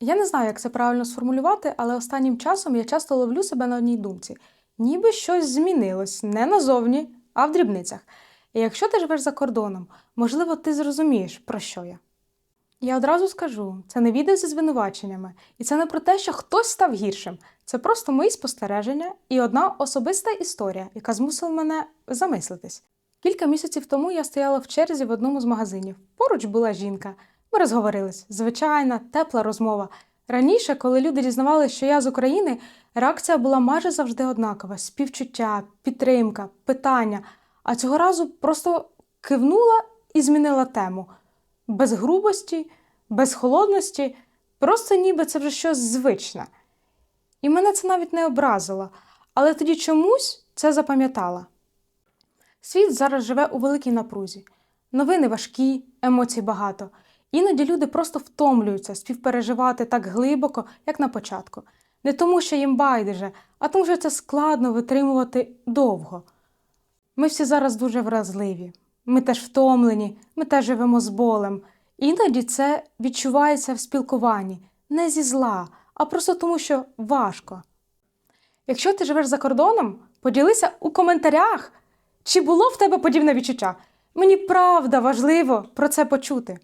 Я не знаю, як це правильно сформулювати, але останнім часом я часто ловлю себе на одній думці. Ніби щось змінилось не назовні, а в дрібницях. І якщо ти живеш за кордоном, можливо, ти зрозумієш, про що я. Я одразу скажу, це не відео зі звинуваченнями, і це не про те, що хтось став гіршим. Це просто мої спостереження і одна особиста історія, яка змусила мене замислитись. Кілька місяців тому я стояла в черзі в одному з магазинів. Поруч була жінка. Ми розговорились. Звичайна, тепла розмова. Раніше, коли люди дізнавалися, що я з України, реакція була майже завжди однакова: співчуття, підтримка, питання. А цього разу просто кивнула і змінила тему. Без грубості, без холодності, просто ніби це вже щось звичне. І мене це навіть не образило, але тоді чомусь це запам'ятала. Світ зараз живе у великій напрузі. Новини важкі, емоцій багато. Іноді люди просто втомлюються співпереживати так глибоко, як на початку. Не тому, що їм байдуже, а тому, що це складно витримувати довго. Ми всі зараз дуже вразливі. Ми теж втомлені, ми теж живемо з болем. Іноді це відчувається в спілкуванні, не зі зла, а просто тому, що важко. Якщо ти живеш за кордоном, поділися у коментарях, чи було в тебе подібне відчуття. Мені правда важливо про це почути.